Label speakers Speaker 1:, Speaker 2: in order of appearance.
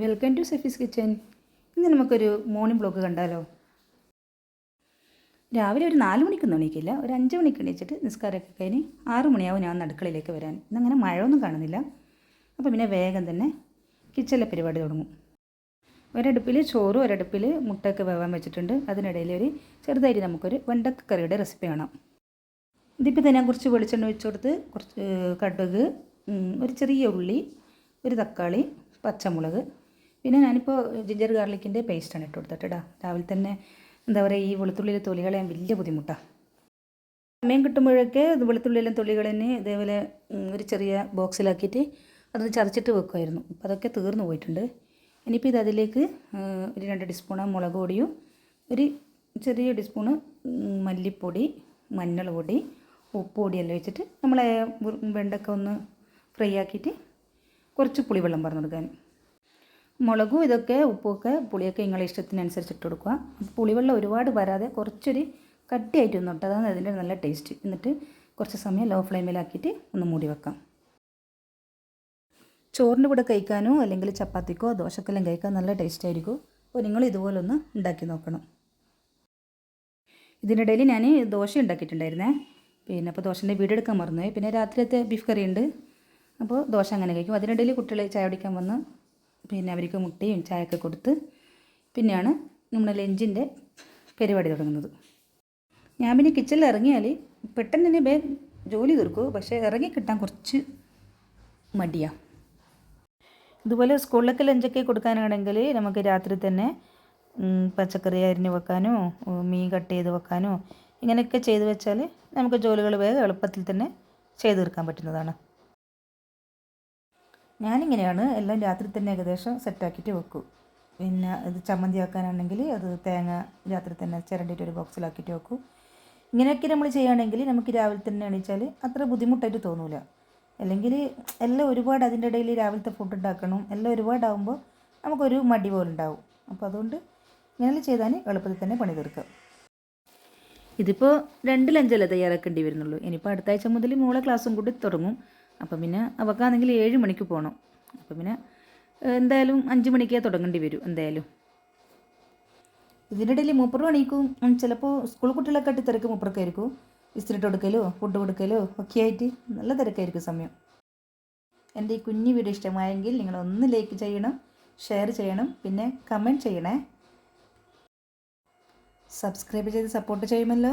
Speaker 1: Welcome to സെഫീസ് kitchen. ഇന്ന് നമുക്കൊരു morning blog കണ്ടാലോ? രാവിലെ ഒരു നാല് മണിക്കൊന്നും എണീക്കില്ല. ഒരു അഞ്ച് മണിക്ക് എണീച്ചിട്ട് നിസ്കാരമൊക്കെ കഴിഞ്ഞ് ആറ് മണിയാവും ഞാൻ അടുക്കളയിലേക്ക് വരാൻ. ഇന്നങ്ങനെ മഴയൊന്നും കാണുന്നില്ല. അപ്പോൾ പിന്നെ വേഗം തന്നെ കിച്ചണിലെ പരിപാടി തുടങ്ങും. ഒരടുപ്പിൽ ചോറും ഒരടുപ്പിൽ മുട്ടയൊക്കെ വേവാൻ വെച്ചിട്ടുണ്ട്. അതിനിടയിൽ ഒരു ചെറുതായിട്ട് നമുക്കൊരു വെണ്ടക്ക കറിയുടെ റെസിപ്പി കാണാം. ഇതിപ്പോൾ തന്നെ കുറച്ച് വെളിച്ചെണ്ണ വെച്ച് കൊടുത്ത് കുറച്ച് കടുക് ഒരു ചെറിയ ഉള്ളി ഒരു തക്കാളി പച്ചമുളക് പിന്നെ ഞാനിപ്പോൾ ജിഞ്ചർ ഗാർലിക്കിന്റെ പേസ്റ്റാണ് ഇട്ട് കൊടുത്തിട്ടാ രാവിലെ തന്നെ എന്താ പറയുക ഈ വെളുത്തുള്ളിയിലെ തൊലി കളയാൻ വലിയ ബുദ്ധിമുട്ടാണ് സമയം കിട്ടുമ്പോഴൊക്കെ വെളുത്തുള്ളിയിലെ തന്നെ ഇതേപോലെ ഒരു ചെറിയ ബോക്സിലാക്കിയിട്ട് അതൊന്ന് ചതച്ചിട്ട് വെക്കുമായിരുന്നു അപ്പോൾ അതൊക്കെ തീർന്നു പോയിട്ടുണ്ട്. ഇനിയിപ്പോൾ ഇത് അതിലേക്ക് ഒരു രണ്ട് ടീസ്പൂണ് മുളക് പൊടിയും ഒരു ചെറിയ ടീസ്പൂണ് മല്ലിപ്പൊടി മഞ്ഞൾ പൊടി ഉപ്പ് പൊടിയെല്ലാം വെച്ചിട്ട് നമ്മളെ ഉ- വെണ്ടക്ക ഒന്ന് ഫ്രൈ ആക്കിയിട്ട് കുറച്ച് പുളിവെള്ളം പറഞ്ഞു കൊടുക്കാൻ. മുളകും ഇതൊക്കെ ഉപ്പൊക്കെ പുളിയൊക്കെ നിങ്ങളെ ഇഷ്ടത്തിനനുസരിച്ച് ഇട്ട് കൊടുക്കുക പുളിവെള്ളം ഒരുപാട് വരാതെ കുറച്ചൊരു കട്ടിയായിട്ട് ഒന്ന് ഇട്ട് അതാണ് അതിന്റെ നല്ല ടേസ്റ്റ് എന്നിട്ട് കുറച്ച് സമയം ലോ ഫ്ലെയിമിലാക്കിയിട്ട് ഒന്ന് മൂടി വെക്കാം. ചോറിന്റെ കൂടെ കഴിക്കാനോ അല്ലെങ്കിൽ ചപ്പാത്തിക്കോ ദോശക്കെല്ലാം കഴിക്കാൻ നല്ല ടേസ്റ്റ് ആയിരിക്കും. അപ്പോൾ നിങ്ങൾ ഇതുപോലെ ഒന്ന് ഉണ്ടാക്കി നോക്കണം. ഇതിനിടയിൽ ഞാൻ ദോശ ഉണ്ടാക്കിയിട്ടുണ്ടായിരുന്നേ. പിന്നെ അപ്പോൾ ദോശന്റെ വീടെടുക്കാൻ മറന്നുപോയി. പിന്നെ രാത്രിയത്തെ ബീഫ് കറി ഉണ്ട്. അപ്പോൾ ദോശ അങ്ങനെ കഴിക്കും. അതിനിടയിൽ കുട്ടികൾ ചായ കുടിക്കാൻ വന്ന് പിന്നെ അവർക്ക് മുട്ടയും ചായയൊക്കെ കൊടുത്ത് പിന്നെയാണ് നമ്മുടെ ലഞ്ചിന്റെ പരിപാടി തുടങ്ങുന്നത്. ഞാൻ പിന്നെ കിച്ചണിൽ ഇറങ്ങിയാൽ പെട്ടെന്ന് തന്നെ ബേ ജോലി തീർക്കും. പക്ഷേ ഇറങ്ങി കിട്ടാൻ കുറച്ച് മടിയാണ് ഇതുപോലെ സ്കൂളിലൊക്കെ ലഞ്ചൊക്കെ കൊടുക്കാനാണെങ്കിൽ നമുക്ക് രാത്രി തന്നെ പച്ചക്കറി അരിഞ്ഞ് വെക്കാനോ മീൻ കട്ട് ചെയ്ത് വെക്കാനോ ഇങ്ങനെയൊക്കെ ചെയ്ത് വെച്ചാൽ നമുക്ക് ജോലികൾ വേഗം എളുപ്പത്തിൽ തന്നെ ചെയ്തു തീർക്കാൻ പറ്റുന്നതാണ്. ഞാനിങ്ങനെയാണ് എല്ലാം രാത്രി തന്നെ ഏകദേശം സെറ്റാക്കിയിട്ട് വെക്കും. പിന്നെ ഇത് ചമ്മന്തി ആക്കാനാണെങ്കിൽ അത് തേങ്ങ രാത്രി തന്നെ ചിരണ്ടിയിട്ട് ഒരു ബോക്സിലാക്കിയിട്ട് വെക്കും. ഇങ്ങനെയൊക്കെ നമ്മൾ ചെയ്യുകയാണെങ്കിൽ നമുക്ക് രാവിലെ തന്നെ എണീച്ചാൽ അത്ര ബുദ്ധിമുട്ടായിട്ട് തോന്നില്ല അല്ലെങ്കിൽ എല്ലാം ഒരുപാട് അതിന്റെ ഇടയിൽ രാവിലത്തെ ഫുഡ് ഉണ്ടാക്കണം എല്ലാം ഒരുപാടാകുമ്പോൾ നമുക്കൊരു മടി പോലെ ഉണ്ടാവും. അപ്പോൾ അതുകൊണ്ട് ഇങ്ങനെ ചെയ്താൽ എളുപ്പത്തിൽ തന്നെ പണി തീർക്കാം. ഇതിപ്പോൾ രണ്ട് ലഞ്ചല്ലേ തയ്യാറാക്കേണ്ടി വരുന്നുള്ളൂ. ഇനിയിപ്പോൾ അടുത്ത ആഴ്ച മുതൽ മോളെ ക്ലാസ്സും കൂടി തുടങ്ങും. അപ്പം പിന്നെ അവക്കാണെങ്കിൽ ഏഴ് മണിക്ക് പോകണം അപ്പം പിന്നെ എന്തായാലും അഞ്ച് മണിക്കേ തുടങ്ങേണ്ടി വരും എന്തായാലും. ഇതിനിടയിൽ മൂപ്പർ മണിക്കും ചിലപ്പോൾ സ്കൂൾ കുട്ടികളൊക്കെ ആയിട്ട് തിരക്ക് മൂപ്പർക്കായിരിക്കും. ഇസ്തിരിട്ട് കൊടുക്കലോ ഫുഡ് കൊടുക്കലോ ഒക്കെ ആയിട്ട് നല്ല തിരക്കായിരിക്കും സമയം. എന്റെ ഈ കുഞ്ഞു വീഡിയോ ഇഷ്ടമായെങ്കിൽ നിങ്ങൾ ഒന്ന് ലൈക്ക് ചെയ്യണം ഷെയർ ചെയ്യണം പിന്നെ കമന്റ് ചെയ്യണേ. സബ്സ്ക്രൈബ് ചെയ്ത് സപ്പോർട്ട് ചെയ്യുമല്ലോ.